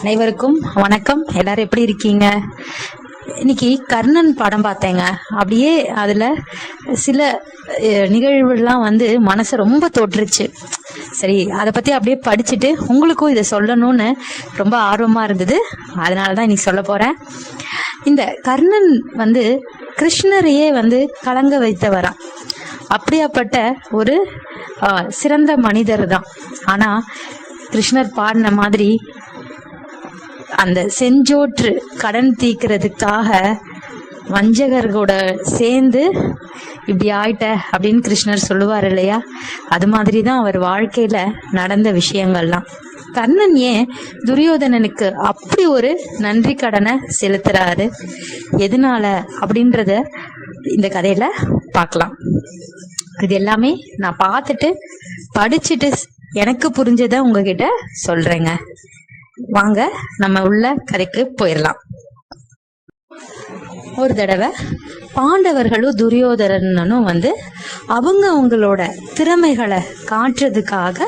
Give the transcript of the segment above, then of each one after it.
அனைவருக்கும் வணக்கம். எல்லாரும் எப்படி இருக்கீங்க? இன்னைக்கு கர்ணன் படம் பார்த்தேங்க. அப்படியே அதில் சில நிகழ்வுலாம் வந்து மனசை ரொம்ப தொட்டுருச்சு. சரி அதை பற்றி அப்படியே படிச்சுட்டு உங்களுக்கும் இதை சொல்லணும்னு ரொம்ப ஆர்வமாக இருந்தது. அதனால தான் இன்னைக்கு சொல்ல போகிறேன் இந்த கர்ணன் வந்து கிருஷ்ணரையே வந்து கலங்க வைத்தவரான் அப்படியாப்பட்ட ஒரு சிறந்த மனிதர் தான் ஆனால் கிருஷ்ணர் பாடின மாதிரி அந்த செஞ்சோற்று கடன் தீக்கிறதுக்காக வஞ்சகர்களோட சேர்ந்து இப்படி ஆயிட்ட அப்படின்னு கிருஷ்ணர் சொல்லுவார் இல்லையா? அது மாதிரி தான் அவர் வாழ்க்கையில நடந்த விஷயங்கள்லாம். கர்ணன் ஏன் துரியோதனனுக்கு அப்படி ஒரு நன்றி கடனை செலுத்துறாரு? எதனால அப்படின்றத இந்த கதையில பார்க்கலாம். இது எல்லாமே நான் பார்த்துட்டு படிச்சுட்டு எனக்கு புரிஞ்சதை உங்ககிட்ட சொல்றேங்க. வாங்க நம்ம உள்ள கதைக்கு போயிடலாம் ஒரு தடவை பாண்டவர்களும் துரியோதரனும் வந்து அவங்க அவங்களோட திறமைகளை காட்டுறதுக்காக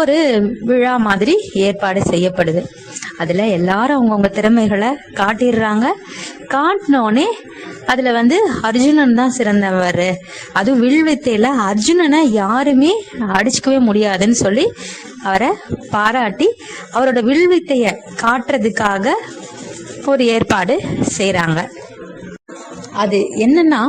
ஒரு விழா மாதிரி ஏற்பாடு செய்யப்படுது. அதில் எல்லாரும் அவங்கவுங்க திறமைகளை காட்டிடுறாங்க. காட்டினோடனே அதில் வந்து அர்ஜுனன் தான் சிறந்தவர். அதுவும் வில்வித்தையில் அர்ஜுனனை யாருமே அடிச்சுக்கவே முடியாதுன்னு சொல்லி அவரை பாராட்டி அவரோட வில்வித்தையை காட்டுறதுக்காக ஒரு ஏற்பாடு செய்கிறாங்க அது என்னன்னா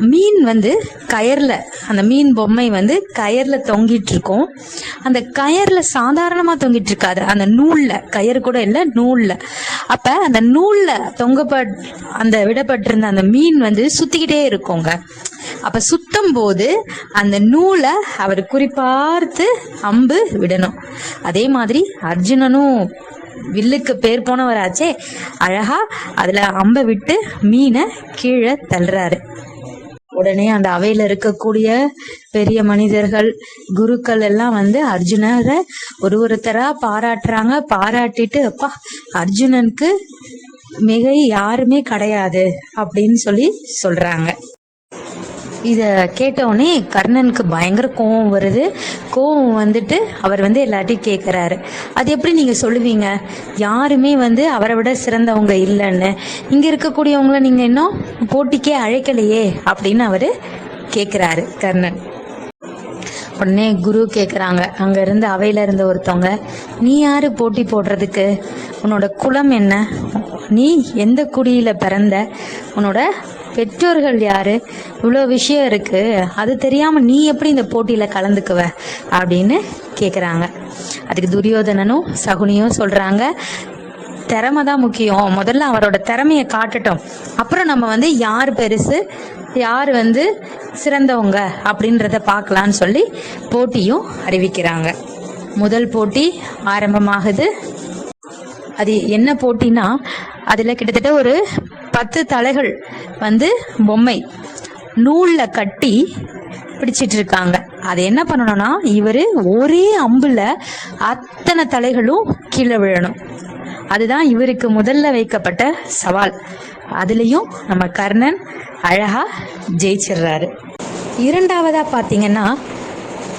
மீன் வந்து கயர்ல அந்த மீன் பொம்மை வந்து கயர்ல தொங்கிட்டு இருக்கும் அந்த கயர்ல சாதாரணமா தொங்கிட்டு இருக்காது அந்த நூல்ல கயர் கூட இல்லை நூல்ல. அப்ப அந்த நூல்ல தொங்கப்பட் அந்த விடப்பட்டிருந்த அந்த மீன் வந்து சுத்திக்கிட்டே இருக்குங்க. அப்ப சுத்தம் போது அந்த நூலை அவர் குறிப்பார்த்து அம்பு விடணும். அதே மாதிரி அர்ஜுனனும் வில்லுக்கு பேர் போனவராச்சே. அழகா அதுல அம்பை விட்டு மீனை கீழே தள்ளுறாரு. உடனே அந்த அவையில இருக்கக்கூடிய பெரிய மனிதர்கள் குருக்கள் எல்லாம் வந்து அர்ஜுனரை ஒரு ஒருத்தரா பாராட்டுறாங்க. பாராட்டிட்டு அப்பா அர்ஜுனனுக்கு மிகை யாருமே கிடையாது அப்படின்னு சொல்லி சொல்றாங்க. இதை கேட்டவுடனே கர்ணனுக்கு பயங்கர கோவம் வருது. கோவம் வந்துட்டு அவர் வந்து எல்லாத்தையும் கேட்குறாரு அது எப்படி நீங்கள் சொல்லுவீங்க? யாருமே வந்து அவரை விட சிறந்தவங்க இல்லைன்னு. இங்கே இருக்கக்கூடியவங்கள நீங்கள் இன்னும் போட்டிக்கே அழைக்கலையே அப்படின்னு அவர் கேட்குறாரு கர்ணன். உடனே குரு கேட்குறாங்க அங்கேருந்து இருந்து இருந்த ஒருத்தவங்க நீ யாரு போட்டி போடுறதுக்கு? உன்னோட குலம் என்ன? நீ எந்த குடியில் பிறந்த? உன்னோட பெற்றோர்கள் யாரு? இவ்வளோ விஷயம் இருக்கு. அது தெரியாம நீ எப்படி இந்த போட்டியில கலந்துக்குவ? அப்படின்னு கேட்குறாங்க அதுக்கு துரியோதனனும் சகுனியும் சொல்றாங்க. திறமை தான் முக்கியம். முதல்ல அவரோட திறமையை காட்டட்டும். அப்புறம் நம்ம வந்து யார் பெருசு யார் வந்து சிறந்தவங்க அப்படின்றத பார்க்கலான்னு சொல்லி போட்டியும் அறிவிக்கிறாங்க. முதல் போட்டி ஆரம்பமாகுது. அது என்ன போட்டினா அதில் கிட்டத்தட்ட ஒரு பத்து தலைகள் வந்து பொம்மை. நூலில் கட்டி பிடிச்சிட்டு இருக்காங்க அது என்ன பண்ணணும்னா இவர் ஒரே அம்புல அத்தனை தலைகளும் கீழே விழணும். அதுதான் இவருக்கு முதல்ல வைக்கப்பட்ட சவால். அதுலேயும் நம்ம கர்ணன் அழகா ஜெயிச்சிடுறாரு இரண்டாவதா பார்த்தீங்கன்னா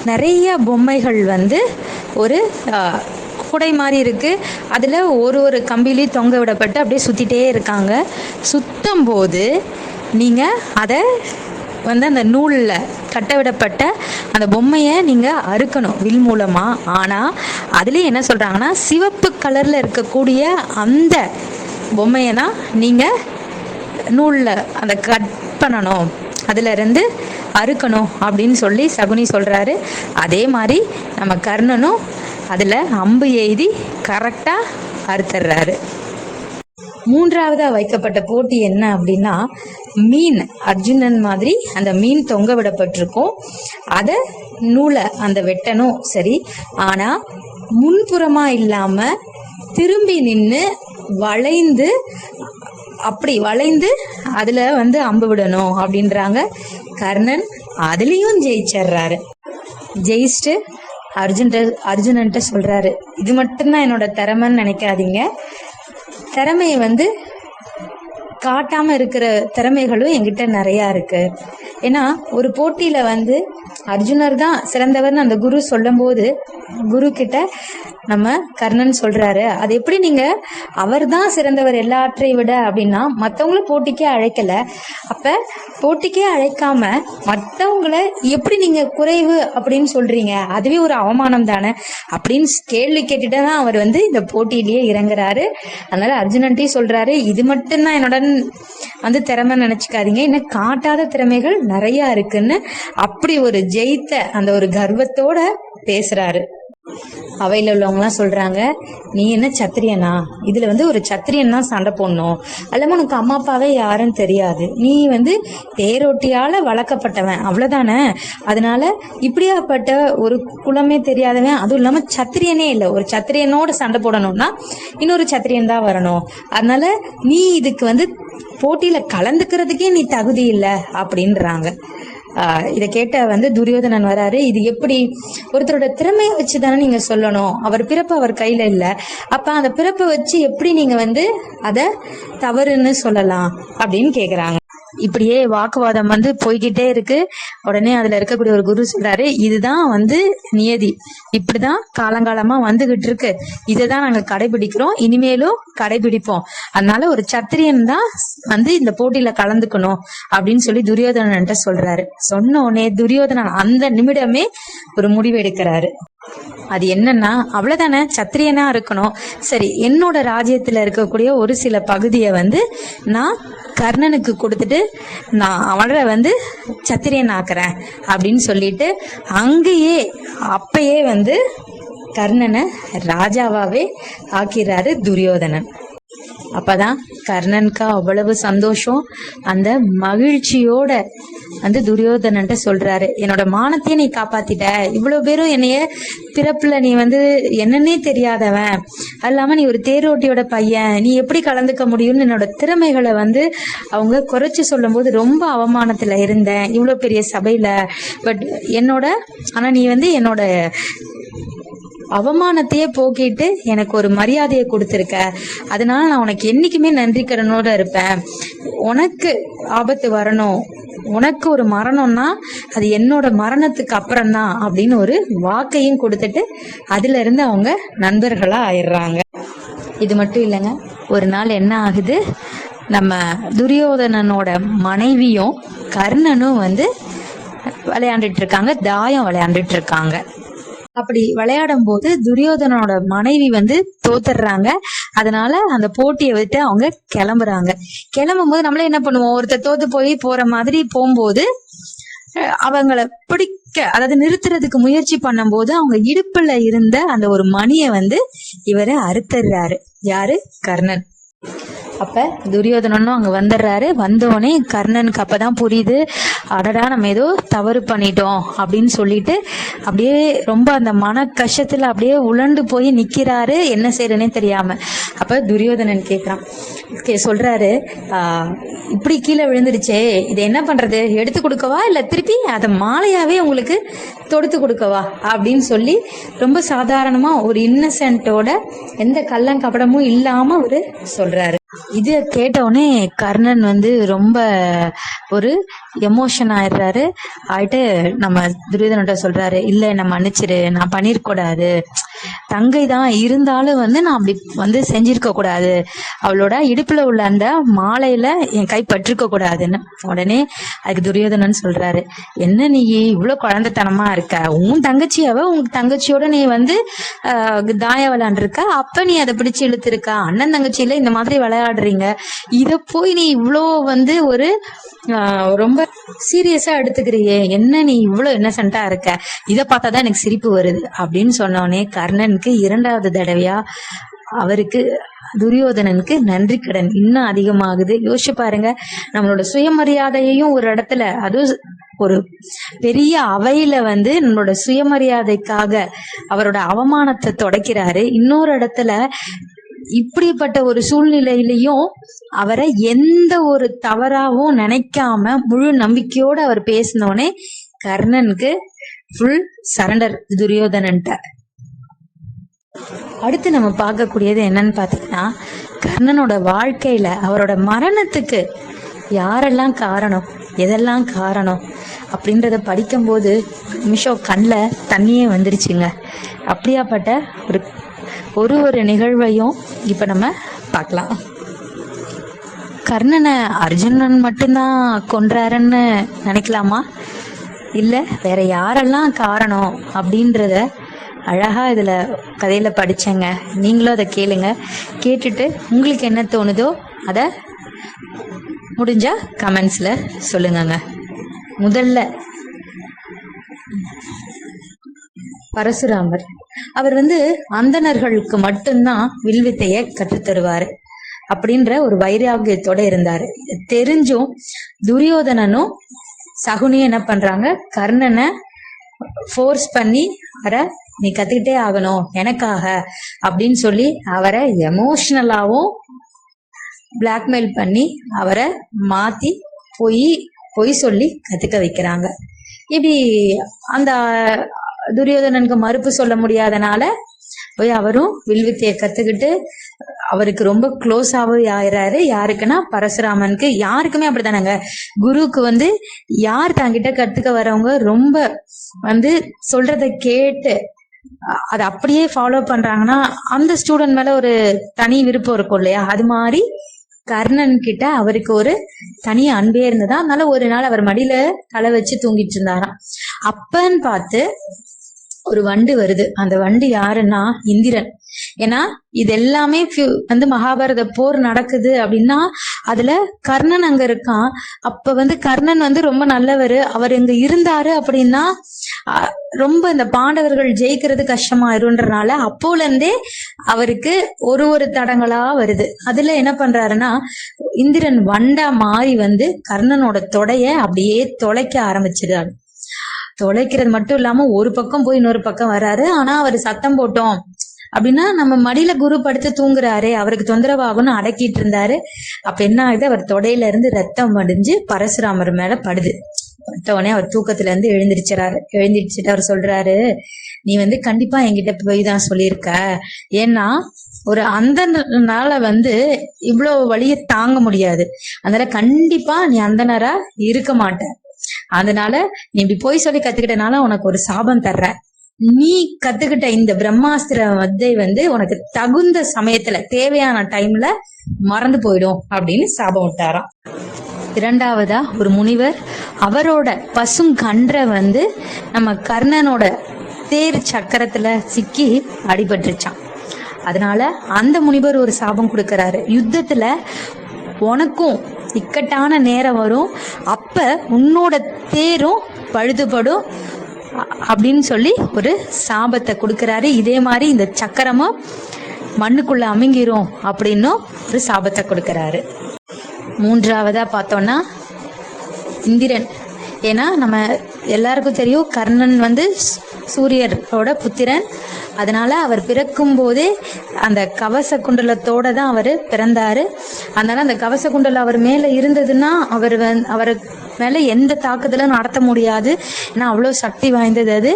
நிறைய பொம்மைகள் வந்து ஒரு குடை மாதிரி இருக்குது அதில் ஒரு ஒரு கம்பிலையும் தொங்க விடப்பட்டு அப்படியே சுற்றிட்டே இருக்காங்க. சுற்றும் போது நீங்கள் அதை வந்து அந்த நூலில் கட்ட விடப்பட்ட அந்த பொம்மையை நீங்கள் அறுக்கணும் வில் மூலமாக ஆனால் அதுலேயும் என்ன சொல்கிறாங்கன்னா சிவப்பு கலரில் இருக்கக்கூடிய அந்த பொம்மையை தான் நீங்கள் நூலில் அந்த கட் பண்ணணும். அதுல இருந்து அறுக்கணும் அப்படின்னு சொல்லி சகுனி சொல்கிறாரு அதே மாதிரி நம்ம கர்ணனும் அதில் அம்பு எய்தி கரெக்டாக அறுத்துறாரு மூன்றாவதா வைக்கப்பட்ட போட்டி என்ன அப்படின்னா மீன் அர்ஜுனன் மாதிரி அந்த மீன் தொங்க விடப்பட்டிருக்கும். அதை நூலை அந்த வெட்டணும் சரி ஆனால் முன்புறமா இல்லாம திரும்பி நின்று வளைந்து அப்படி வளைந்து அதுல வந்து அம்பு விடணும் அப்படின்றாங்க கர்ணன். அதுலயும் ஜெயிச்சிடுறாரு ஜெயிச்சுட்டு அர்ஜுன் அர்ஜுனன்ட்ட சொல்றாரு. இது மட்டும்தான் என்னோட திறமைன்னு நினைக்காதீங்க. திறமையை வந்து காட்டாம இருக்கிற திறமைகளும் என்கிட்ட நிறைய இருக்கு. ஏன்னா ஒரு போட்டியில வந்து அர்ஜுனர் தான் சிறந்தவர்னு அந்த குரு சொல்லும்போது குரு கிட்ட நம்ம கர்ணன் சொல்றாரு அது எப்படி நீங்க அவர் தான் சிறந்தவர் எல்லாற்றையும் விட? அப்படின்னா மத்தவங்கள போட்டிக்கே அழைக்கல. அப்ப போட்டிக்கே அழைக்காம மத்தவங்கள எப்படி நீங்க குறைவு அப்படின்னு சொல்றீங்க? அதுவே ஒரு அவமானம் தானே? அப்படின்னு கேள்வி கேட்டுட்டு தான் அவர் வந்து இந்த போட்டியிலேயே இறங்குறாரு. அதனால அர்ஜுனன்ட்டையும் சொல்றாரு இது மட்டும்தான் என்னோட வந்து திறமை நினைச்சுக்காதீங்க. இன்னும் காட்டாத திறமைகள் நிறைய இருக்குன்னு அப்படி ஒரு ஜெயித்த அந்த ஒரு கர்வத்தோட பேசுறாரு. அவையில உள்ளவங்கலாம் சொல்றாங்க நீ என்ன சத்திரியனா? இதுல வந்து ஒரு சத்திரியன் தான் சண்டை போடணும். அல்லாம உனக்கு அம்மா அப்பாவே யாருன்னு தெரியாது. நீ வந்து தேரோட்டியால வளர்க்கப்பட்டவன். அவ்வளவுதானே? அதனால இப்படியாப்பட்ட ஒரு குலமே தெரியாதவன் அதுவும் இல்லாம சத்திரியனே இல்லை. ஒரு சத்திரியனோட சண்டை போடணும்னா இன்னொரு சத்திரியன் தான் வரணும். அதனால நீ இதுக்கு வந்து போட்டியில கலந்துக்கிறதுக்கே நீ தகுதி இல்லை அப்படின்றாங்க. இதை கேட்ட வந்து துரியோதனன் வராரு. இது எப்படி? ஒருத்தரோட திறமையை வச்சு தானே நீங்க சொல்லணும். அவர் பிறப்பு அவர் கையில இல்ல. அப்ப அந்த பிறப்பை வச்சு எப்படி நீங்க வந்து அத தவறுன்னு சொல்லலாம் அப்படின்னு கேக்குறாங்க. இப்படியே வாக்குவாதம் வந்து போய்கிட்டே இருக்கு. உடனே அதுல இருக்கக்கூடிய ஒரு குரு சொல்றாரு இதுதான் வந்து நியதி. இப்படிதான் காலங்காலமா வந்துகிட்டு இருக்கு. இதைதான் நாங்க கடைபிடிக்கிறோம். இனிமேலும் கடைபிடிப்போம். அதனால ஒரு சத்திரியன் தான் வந்து இந்த போட்டியில கலந்துக்கணும். அப்படின்னு சொல்லி துரியோதனன்ட்ட சொல்றாரு. சொன்ன உடனே துரியோதனன் அந்த நிமிடமே ஒரு முடிவு எடுக்கிறாரு. அது என்னன்னா அவ்வளவுதானே? சத்திரியனா இருக்கணும். சரி என்னோட ராஜ்யத்துல இருக்கக்கூடிய ஒரு சில பகுதியை வந்து நான் கர்ணனுக்கு கொடுத்துட்டு நான் அவனை வந்து சத்திரியன் ஆக்குறேன் அப்படின்னு சொல்லிட்டு அங்கேயே அப்பயே வந்து கர்ணனை ராஜாவாவே ஆக்கிறாரு துரியோதனன். அப்பதான் கர்ணனுக்கு அவ்வளவு சந்தோஷம். அந்த மகிழ்ச்சியோட வந்து துரியோதனன்ட்ட சொல்றாரு என்னோட மானத்தையே நீ காப்பாத்திட்ட. இவ்வளவு பேரும் என்னைய பிறப்புல நீ வந்து என்னன்னே தெரியாதவன். அது இல்லாம நீ ஒரு தேரோட்டியோட பையன். நீ எப்படி கலந்துக்க முடியும்னு என்னோட திறமைகளை வந்து அவங்க குறைச்சு சொல்லும்போது ரொம்ப அவமானத்துல இருந்தேன். இவ்வளவு பெரிய சபையில. பட் என்னோட ஆனா நீ வந்து என்னோட அவமானத்தையே போக்கிட்டு எனக்கு ஒரு மரியாதையை கொடுத்துருக்க. அதனால நான் உனக்கு என்னைக்குமே நன்றி கடனோட இருப்பேன். உனக்கு ஆபத்து வரணும். உனக்கு ஒரு மரணம்னா அது என்னோட மரணத்துக்கு அப்புறம் தான் அப்படின்னு ஒரு வாக்கையும் கொடுத்துட்டு அதுல இருந்து அவங்க நண்பர்களா ஆயிடுறாங்க. இது மட்டும் இல்லைங்க. ஒரு நாள் என்ன ஆகுது? நம்ம துரியோதனனோட மனைவியும் கர்ணனும் வந்து விளையாண்டுட்டு இருக்காங்க. தாயம் விளையாண்டுட்டு இருக்காங்க. அப்படி விளையாடும் போது துரியோதனோட மனைவி வந்து தோத்துடுறாங்க. அதனால அந்த போட்டியை விட்டு அவங்க கிளம்புறாங்க. கிளம்பும் போது நம்மளே என்ன பண்ணுவோம்? ஒருத்தர் தோத்து போய் போற மாதிரி போகும்போது அஹ் அவங்கள பிடிக்க அதாவது நிறுத்துறதுக்கு முயற்சி பண்ணும்போது அவங்க இடுப்புல இருந்த அந்த ஒரு மணியை வந்து இவரை அறுத்துறாரு யாரு? கர்ணன். அப்ப துரியோதனனும் அங்க வந்துடுறாரு. வந்தோடனே கர்ணனுக்கு அப்பதான் புரியுது. அடடா நம்ம ஏதோ தவறு பண்ணிட்டோம் அப்படின்னு சொல்லிட்டு அப்படியே ரொம்ப அந்த மன கஷ்டத்துல அப்படியே உழண்டு போய் நிக்கிறாரு. என்ன செய்யறனே தெரியாம. அப்ப துரியோதனன் கேக்குறான். கே சொல்றாரு ஆஹ் இப்படி கீழே விழுந்துடுச்சே. இது என்ன பண்றது? எடுத்து கொடுக்கவா? இல்ல திருப்பி அதை மாலையாவே உங்களுக்கு தொடுத்து கொடுக்கவா? அப்படின்னு சொல்லி ரொம்ப சாதாரணமா ஒரு இன்னசென்ட்டோட எந்த கள்ளங்கபடமும் இல்லாம அவரு சொல்றாரு. இது கேட்டவுடனே கர்ணன் வந்து ரொம்ப ஒரு எமோஷன் ஆயிடுறாரு. ஆயிட்டு நம்ம துரியோதனட்ட சொல்றாரு இல்ல என்ன மன்னிச்சிரு நான் பண்ணிருக்க கூடாது தங்கை தான் இருந்தாலும் வந்து நான் அப்படி வந்து செஞ்சிருக்க கூடாது. அவளோட இடுப்புல உள்ள அந்த மாலையில என் கை பற்றிருக்க கூடாதுன்னு உடனே அதுக்கு துரியோதனன் சொல்றாரு. என்ன நீ இவ்வளவு குழந்தைத்தனமா இருக்க? உன் தங்கச்சியாவ உன் தங்கச்சியோட நீ வந்து ஆஹ், தாய விளையாண்டுருக்க. அப்ப நீ அதை பிடிச்சு இழுத்துருக்க. அண்ணன் தங்கச்சியில இந்த மாதிரி விளையாடுறீங்க. இத போய் நீ இவ்வளோ வந்து ஒரு ஆஹ், ரொம்ப சீரியஸா எடுத்துக்கிறியே. என்ன நீ இவ்வளவு இன்னசென்ட்டா இருக்க? இத பார்த்தாதான் எனக்கு சிரிப்பு வருது. அப்படின்னு சொன்னோடனே கர்ணனுக்கு இரண்டாவது தடவையா அவருக்கு துரியோதனனுக்கு நன்றி கடன். இன்னும் அதிகமாகுது. யோசிச்சு பாருங்க. நம்மளோட சுயமரியாதையையும் ஒரு இடத்துல அதுவும் ஒரு பெரிய அவையில வந்து நம்மளோட சுயமரியாதைக்காக அவரோட அவமானத்தை தொடக்கிறாரு. இன்னொரு இடத்துல இப்படிப்பட்ட ஒரு சூழ்நிலையிலையும் அவரை எந்த ஒரு தவறாவும் நினைக்காம முழு நம்பிக்கையோட அவர் பேசினோடனே கர்ணனுக்கு ஃபுல் சரண்டர் துரியோதனன்ட்ட. அடுத்து நம்ம பார்க்கக்கூடியது என்னன்னு பார்த்தீங்கன்னா கர்ணனோட வாழ்க்கையில அவரோட மரணத்துக்கு யாரெல்லாம் காரணம் எதெல்லாம் காரணம் அப்படின்றத படிக்கும்போது நிமிஷம் கண்ணில் தண்ணியே வந்துருச்சுங்க. அப்படியாப்பட்ட ஒரு ஒரு ஒரு நிகழ்வையும் இப்ப நம்ம பார்க்கலாம். கர்ணனை அர்ஜுனன் மட்டும்தான் கொன்றாருன்னு நினைக்கலாமா? இல்ல வேற யாரெல்லாம் காரணம் அப்படின்றத அழகாக இதில் கதையில் படிச்சேங்க. நீங்களும் அதை கேளுங்க. கேட்டுட்டு உங்களுக்கு என்ன தோணுதோ அதை முடிஞ்சா கமெண்ட்ஸில் சொல்லுங்கங்க. முதல்ல பரசுராமர். அவர் வந்து அந்தணர்களுக்கு மட்டும்தான் வில்வித்தையை கற்றுத்தருவார் அப்படின்ற ஒரு வைராகியத்தோட இருந்தார். தெரிஞ்சும் துரியோதனனும் சகுனியும் என்ன பண்றாங்க கர்ணனை ஃபோர்ஸ் பண்ணி வர நீ கத்துக்கிட்டே ஆகணும் எனக்காக அப்படின்னு சொல்லி அவரை எமோஷ்னலாவும் பிளாக்மெயில் பண்ணி அவரை மாத்தி பொய் பொய் சொல்லி கத்துக்க வைக்கிறாங்க. இப்படி அந்த துரியோதனனுக்கு மறுப்பு சொல்ல முடியாதனால போய் அவரும் வில்வித்தையை கத்துக்கிட்டு அவருக்கு ரொம்ப க்ளோஸாவே ஆயிடுறாரு யாருக்குன்னா பரசுராமனுக்கு. யாருக்குமே அப்படித்தானாங்க? குருவுக்கு வந்து யார் தங்கிட்ட கத்துக்க வரவங்க ரொம்ப வந்து சொல்றத கேட்டு அதை அப்படியே ஃபாலோ பண்றாங்கன்னா அந்த ஸ்டூடெண்ட் மேல ஒரு தனி விருப்பம் இருக்கும் இல்லையா? அது மாதிரி கர்ணன் கிட்ட அவருக்கு ஒரு தனி அன்பே இருந்ததா? அதனால ஒரு நாள் அவர் மடியில தலை வச்சு தூங்கிட்டு இருந்தாராம். அப்பன்னு பார்த்து ஒரு வண்டு வருது. அந்த வண்டு யாருன்னா இந்திரன். ஏன்னா இது எல்லாமே வந்து மகாபாரத போர் நடக்குது அப்படின்னா அதுல கர்ணன் அங்க இருக்கான். அப்ப வந்து கர்ணன் வந்து ரொம்ப நல்லவர். அவர் இங்க இருந்தாரு அப்படின்னா ரொம்ப இந்த பாண்டவர்கள் ஜெயிக்கிறது கஷ்டமாயிருன்றனால அப்போல இருந்தே அவருக்கு ஒரு ஒரு தடங்களா வருது. அதுல என்ன பண்றாருன்னா இந்திரன் வண்டா மாறி வந்து கர்ணனோட தொடைய அப்படியே தொலைக்க ஆரம்பிச்சிடுறாரு தொலைக்கிறது மட்டும் இல்லாம ஒரு பக்கம் போய் இன்னொரு பக்கம் வராரு. ஆனா அவர் சத்தம் போட்டோம். அப்படின்னா நம்ம மடியில குரு படுத்து தூங்குறாரே அவருக்கு தொந்தரவாகும்னு அடக்கிட்டு இருந்தாரு. அப்ப என்ன ஆகுது? அவர் தொடையில இருந்து ரத்தம் வடிஞ்சு பரசுராமர் மேல படுது. பட்ட உடனே அவர் தூக்கத்துல இருந்து எழுந்திருச்சுறாரு. எழுந்திருச்சுட்டு அவர் சொல்றாரு நீ வந்து கண்டிப்பா என்கிட்ட போய் தான் சொல்லியிருக்க. ஏன்னா ஒரு அந்த நாள வந்து இவ்வளவு வழியை தாங்க முடியாது. அதனால கண்டிப்பா நீ அந்தனரா இருக்க மாட்ட. அதனால நீ இப்படி போய் சொல்லி கத்துக்கிட்டனால உனக்கு ஒரு சாபம் தர்றேன். நீ கத்துக்கிட்ட இந்த பிரம்மாஸ்திர வத்தை வந்து உனக்கு தகுந்த சமயத்துல தேவையான டைம்ல மறந்து போயிடும் அப்படின்னு சாபம் விட்டாராம். இரண்டாவதா ஒரு முனிவர் அவரோட பசும் கன்றை வந்து நம்ம கர்ணனோட தேர் சக்கரத்துல சிக்கி அடிபட்டுருச்சான் அதனால அந்த முனிவர் ஒரு சாபம் கொடுக்கறாரு. யுத்தத்துல உனக்கும் இக்கட்டான நேரம் வரும். அப்ப உன்னோட தேரும் பழுதுபடும். அப்படின்னு சொல்லி ஒரு சாபத்தை கொடுக்கறாரு. இதே மாதிரி இந்த சக்கரமும் மண்ணுக்குள்ள அமைங்கிரும் அப்படின்னும் ஒரு சாபத்தை கொடுக்கறாரு. மூன்றாவதா பார்த்தோம்னா இந்திரன். ஏன்னா நம்ம எல்லாருக்கும் தெரியும் கர்ணன் வந்து சூரியரோட புத்திரன். அதனால அவர் பிறக்கும் போதே அந்த கவச குண்டலத்தோட தான் அவர் பிறந்தாரு. அதனால அந்த கவச குண்டலம் அவர் மேல இருந்ததுன்னா அவர் வந்து அவர் மேல எந்த தாக்குதலும் நடத்த முடியாது. ஏன்னா அவ்வளோ சக்தி வாய்ந்தது அது.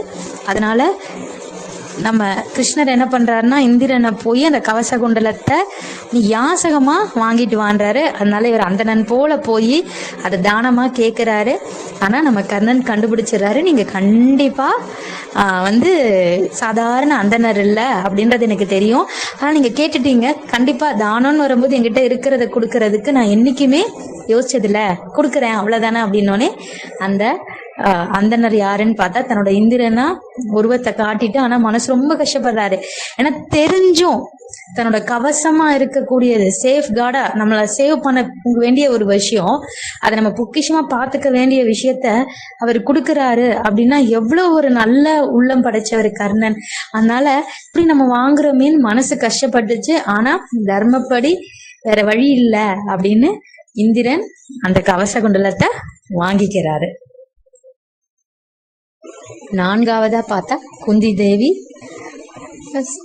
அதனால நம்ம கிருஷ்ணர் என்ன பண்றாருன்னா இந்திரனை போய் அந்த கவச குண்டலத்தை நீ யாசகமா வாங்கிட்டு வான்றாரு. அதனால இவர் அந்தணன் போல போய் அதை தானமா கேட்கிறாரு ஆனா நம்ம கர்ணன் கண்டுபிடிச்சிடுறாரு. நீங்க கண்டிப்பா வந்து சாதாரண அந்தணர் இல்ல அப்படின்றது எனக்கு தெரியும். ஆனா நீங்க கேட்டுட்டீங்க. கண்டிப்பா தானம்னு வரும்போது என்கிட்ட இருக்கிறத கொடுக்கறதுக்கு நான் என்னைக்குமே யோசிச்சதில்ல கொடுக்குறேன் அவ்வளவுதானே? அப்படின்னோடனே அந்த அந்தனர் யாருன்னு பார்த்தா தன்னோட இந்திரனா உருவத்தை காட்டிட்டு ஆனா மனசு ரொம்ப கஷ்டப்படுறாரு. ஏன்னா தெரிஞ்சும் தன்னோட கவசமா இருக்கக்கூடியது சேஃப் கார்டா நம்மள சேவ் பண்ண வேண்டிய ஒரு விஷயம் அதை நம்ம பொக்கிஷமா பாத்துக்க வேண்டிய விஷயத்த அவர் கொடுக்கறாரு அப்படின்னா எவ்வளவு ஒரு நல்ல உள்ளம் படைச்சவர் கர்ணன். அதனால இப்படி நம்ம வாங்குறோமேன்னு மனசு கஷ்டப்பட்டுச்சு. ஆனா தர்மப்படி வேற வழி இல்ல அப்படின்னு இந்திரன் அந்த கவச குண்டலத்தை வாங்கிக்கிறாரு. நான்காவதா பார்த்தா குந்தி தேவி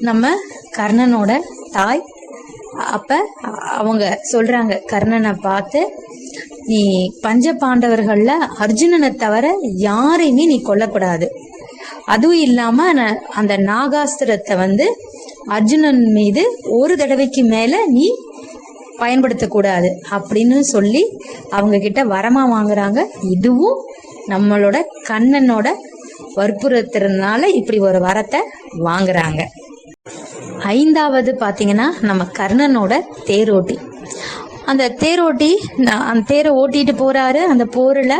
நம்ம கர்ணனோட தாய். அப்ப அவங்க சொல்றாங்க கர்ணனை பார்த்து நீ பஞ்ச பாண்டவர்கள்ல அர்ஜுனனை தவிர யாரையுமே நீ கொல்லக்கூடாது. அதுவும் இல்லாம அந்த நாகாஸ்திரத்தை வந்து அர்ஜுனன் மீது ஒரு தடவைக்கு மேல நீ பயன்படுத்தக்கூடாது அப்படின்னு சொல்லி அவங்க கிட்ட வரமா வாங்குறாங்க. இதுவும் நம்மளோட கண்ணனோட வற்புறுத்துறதுனால இப்படி ஒரு வரத்தை வாங்குறாங்க. ஐந்தாவது பார்த்தீங்கன்னா நம்ம கர்ணனோட தேரோட்டி. அந்த தேரோட்டி அந்த தேரை ஓட்டிட்டு போறாரு அந்த போரில்.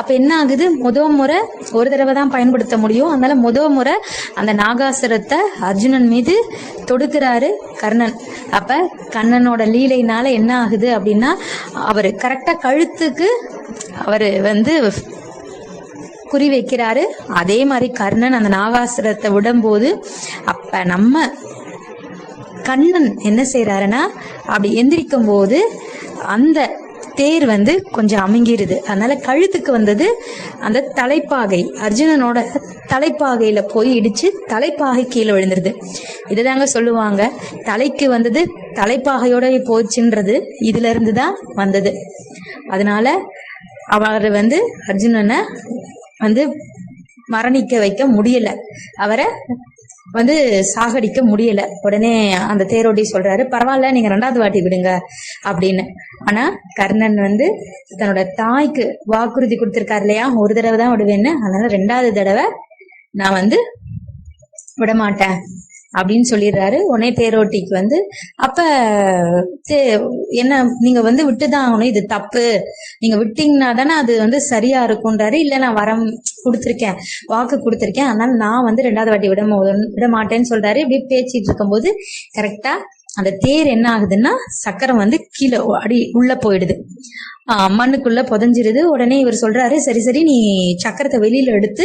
அப்ப என்ன ஆகுது? முத முறை ஒரு தடவை தான் பயன்படுத்த முடியும். அதனால முத முறை அந்த நாகாசுரத்தை அர்ஜுனன் மீது தொடுக்கிறாரு கர்ணன். அப்ப கண்ணனோட லீலைனால என்ன ஆகுது அப்படின்னா அவர் கரெக்டா கழுத்துக்கு அவர் வந்து குறி வைக்கிறாரு. அதே மாதிரி கர்ணன் அந்த நாகாசுரத்தை விடும்போது அப்ப நம்ம கண்ணன் என்ன செய்யறாருன்னா அப்படி எந்திரிக்கும் போது அந்த தேர் வந்து கொஞ்சம் அமுங்கிருது அதனால கழுத்துக்கு வந்தது அந்த தலைப்பாகை. அர்ஜுனனோட தலைப்பாகையில போய் இடிச்சு தலைப்பாகை கீழே விழுந்துருது. இதுதாங்க சொல்லுவாங்க தலைக்கு வந்தது தலைப்பாகையோட போச்சுன்றது இதுல இருந்து தான் வந்தது. அதனால அவர் வந்து அர்ஜுனனை வந்து மரணிக்க வைக்க முடியல. அவரை வந்து சாகடிக்க முடியல. உடனே அந்த தேரோட்டி சொல்றாரு பரவாயில்ல நீங்க ரெண்டாவது வாட்டி விடுங்க அப்படின்னு. ஆனா கர்ணன் வந்து தன்னோட தாய்க்கு வாக்குறுதி கொடுத்திருக்காரு இல்லையா? ஒரு தடவை தான் விடுவேன்னு. அதனால ரெண்டாவது தடவை நான் வந்து விட மாட்டேன் அப்படின்னு சொல்லிடுறாரு. உடனே தேரோட்டிக்கு வந்து அப்ப தே- என்ன நீங்க வந்து விட்டுதான் ஆகணும். இது தப்பு. நீங்க விட்டீங்கன்னா தானே அது வந்து சரியா இருக்கும்ன்றாரு. இல்ல நான் வரம் கொடுத்துருக்கேன். வாக்கு கொடுத்துருக்கேன். அதனால நான் வந்து ரெண்டாவது வாட்டி விட விட மாட்டேன்னு சொல்றாரு. இப்படி பேச்சிட்டு இருக்கும்போது கரெக்டா அந்த தேர் என்ன ஆகுதுன்னா சக்கரம் வந்து கீழே அடி உள்ள போயிடுது. மண்ணுக்குள்ள புதஞ்சிருது. உடனே இவர் சொல்றாரு சரி சரி நீ சக்கரத்தை வெளியில எடுத்து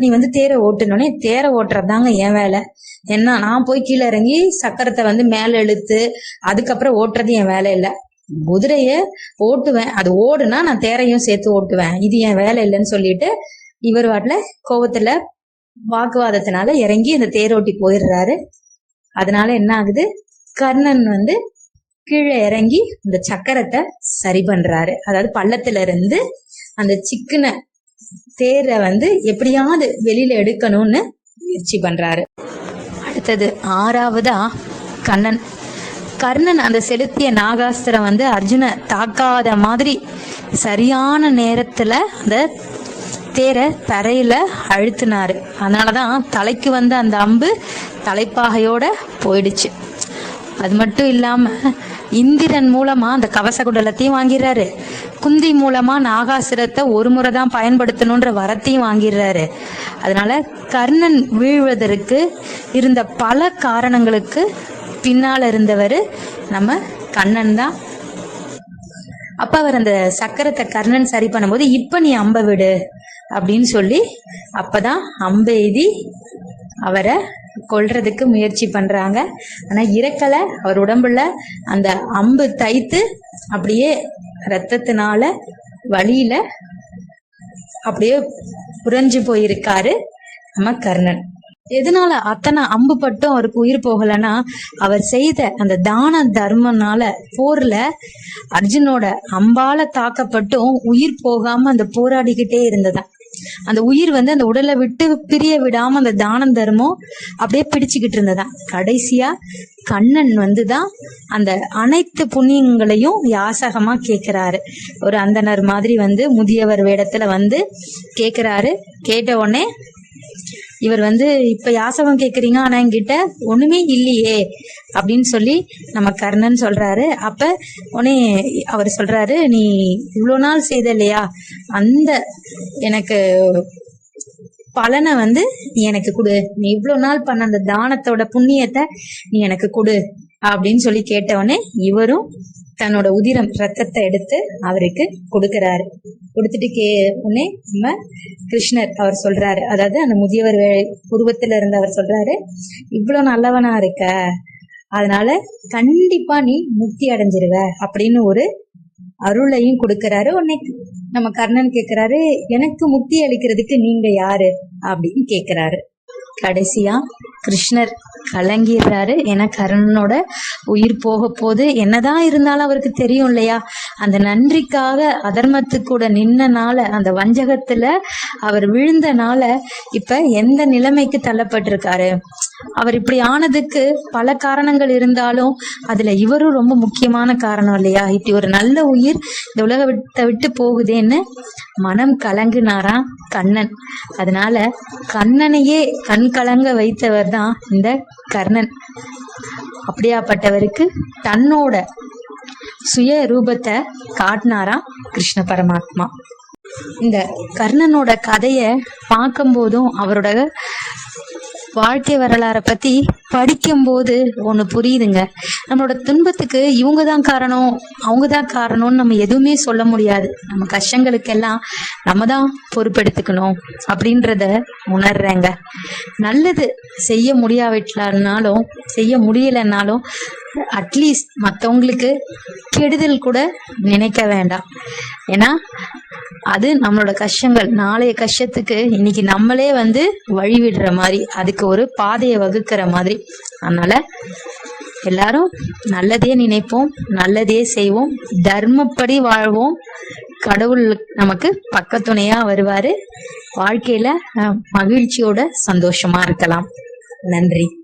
நீ வந்து தேரை ஓட்டுனோடனே தேரை ஓட்டுறதாங்க என் வேலை. என்ன நான் போய் கீழே இறங்கி சக்கரத்தை வந்து மேல இழுத்து அதுக்கப்புறம் ஓட்டுறது என் வேலை இல்ல. குதிரைய ஓட்டுவேன். அது ஓடுனா நான் தேரையும் சேர்த்து ஓட்டுவேன். இது என் வேலை இல்லைன்னு சொல்லிட்டு இவர் வாட்டில கோவத்துல வாக்குவாதத்தினால இறங்கி அந்த தேரோட்டி போயிடுறாரு. அதனால என்ன ஆகுது? கர்ணன் வந்து கீழே இறங்கி அந்த சக்கரத்தை சரி பண்றாரு. அதாவது பள்ளத்துல இருந்து அந்த சிக்கனை தேரை வந்து எப்படியாவது வெளியில எடுக்கணும்னு முயற்சி பண்றாரு. அடுத்தது ஆறாவதா கண்ணன். கர்ணன் அந்த செலுத்திய நாகாஸ்திரம் வந்து அர்ஜுன தாக்காத மாதிரி சரியான நேரத்துல அந்த தேரை தரையில அழுத்தினாரு. அதனாலதான் தலைக்கு வந்த அந்த அம்பு தலைப்பாகையோட போயிடுச்சு. அது மட்டும் இல்லாம இந்திரன் மூலமா அந்த கவச குடலத்தையும் வாங்கிடுறாரு. குந்தி மூலமா நாகாசுரத்தை ஒரு முறை தான் பயன்படுத்தணுன்ற வரத்தையும் வாங்கிடுறாரு. அதனால கர்ணன் வீழ்வதற்கு இருந்த பல காரணங்களுக்கு பின்னால இருந்தவர் நம்ம கண்ணன் தான். அப்ப அவர் அந்த சக்கரத்தை கர்ணன் சரி பண்ணும்போது இப்ப நீ அம்ப விடு அப்படின்னு சொல்லி அப்பதான் அம்பெய்தி அவரை கொல்றதுக்கு முயற்சி பண்றாங்க. ஆனா இறக்கல. அவர் உடம்புல அந்த அம்பு தைத்து அப்படியே ரத்தத்தினால வழியில அப்படியே புரஞ்சு போயிருக்காரு நம்ம கர்ணன். எதனால அத்தனை அம்பு பட்டும் அவருக்கு உயிர் போகலைன்னா அவர் செய்த அந்த தான தர்மனால போர்ல அர்ஜுனோட அம்பால தாக்கப்பட்டும் உயிர் போகாம அந்த போராடிக்கிட்டே இருந்ததா அந்த உயிர் வந்து அந்த உடலை விட்டு பிரிய விடாம அந்த தானம் தர்மம் அப்படியே பிடிச்சுக்கிட்டு இருந்ததா கடைசியா கண்ணன் வந்துதான் அந்த அனைத்து புண்ணியங்களையும் யாசகமா கேக்குறாரு. ஒரு அந்தனர் மாதிரி வந்து முதியவர் வேடத்துல வந்து கேக்குறாரு. கேட்ட உடனே இவர் வந்து இப்ப யாசகம் கேக்குறீங்க ஆனா என்கிட்ட ஒண்ணுமே இல்லையே அப்படின்னு சொல்லி நம்ம கர்ணன் சொல்றாரு. அப்ப உடனே அவர் சொல்றாரு நீ இவ்வளவு நாள் செய்த இல்லையா அந்த எனக்கு பலனை வந்து நீ எனக்கு கொடு. நீ இவ்வளவு நாள் பண்ண அந்த தானத்தோட புண்ணியத்தை நீ எனக்கு கொடு அப்படின்னு சொல்லி கேட்டவொடனே இவரும் தன்னோட உதிரம் ரத்தத்தை எடுத்து அவருக்கு கொடுக்கிறாரு. கொடுத்துட்டு கே உடனே நம்ம கிருஷ்ணர் அவர் சொல்றாரு. அதாவது அந்த முதியவர் உருவத்துல இருந்து அவர் சொல்றாரு இவ்வளவு நல்லவனா இருக்க. அதனால கண்டிப்பா நீ முக்தி அடைஞ்சிருவ. அப்படின்னு ஒரு அருளையும் கொடுக்கறாரு. உடனே நம்ம கர்ணன் கேக்குறாரு எனக்கு முக்தி அளிக்கிறதுக்கு நீங்க யாரு? அப்படின்னு கேக்குறாரு. கடைசியா கிருஷ்ணர் கலங்கிடுறாரு. ஏன்னா கர்ணனோட உயிர் போக போது என்னதான் இருந்தாலும் அவருக்கு தெரியும் இல்லையா? அந்த நன்றிக்காக அதர்மத்துக்கு கூட நின்னனால அந்த வஞ்சகத்துல அவர் விழுந்தனால இப்ப எந்த நிலைமைக்கு தள்ளப்பட்டிருக்காரு? அவர் இப்படி ஆனதுக்கு பல காரணங்கள் இருந்தாலும் அதுல இவரும் ரொம்ப முக்கியமான காரணம் இல்லையா? இப்படி ஒரு நல்ல உயிர் இந்த உலக விட்ட விட்டு போகுதேன்னு மனம் கலங்குனாராம் கண்ணன். அதனால கண்ணனையே கண் கலங்க வைத்தவர் தான் இந்த கர்ணன். அப்படியாப்பட்டவருக்கு தன்னோட சுய ரூபத்தை காட்டினாராம் கிருஷ்ண பரமாத்மா. இந்த கர்ணனோட கதைய பார்க்கும்போதும் அவரோட வாழ்க்கை வரலாறை பத்தி படிக்கும்போது ஒன்று புரியுதுங்க. நம்மளோட துன்பத்துக்கு இவங்க தான் காரணம் அவங்க தான் காரணம்னு நம்ம எதுவுமே சொல்ல முடியாது. நம்ம கஷ்டங்களுக்கெல்லாம் நம்ம தான் பொறுப்பெடுத்துக்கணும் அப்படின்றத உணர்றேங்க. நல்லது செய்ய முடியாவிட்டாலும் செய்ய முடியலைன்னாலும் அட்லீஸ்ட் மற்றவங்களுக்கு கெடுதல் கூட நினைக்க வேண்டாம். ஏன்னா அது நம்மளோட கஷ்டங்கள். நாளைய கஷ்டத்துக்கு இன்னைக்கு நம்மளே வந்து வழிவிடுற மாதிரி அதுக்கு ஒரு பாதையை வகுக்கிற மாதிரி. அதனால எல்லாரும் நல்லதே நினைப்போம் நல்லதே செய்வோம் தர்மப்படி வாழ்வோம். கடவுள் நமக்கு பக்கத்துணையா வருவாரு. வாழ்க்கையில மகிழ்ச்சியோட சந்தோஷமா இருக்கலாம். நன்றி.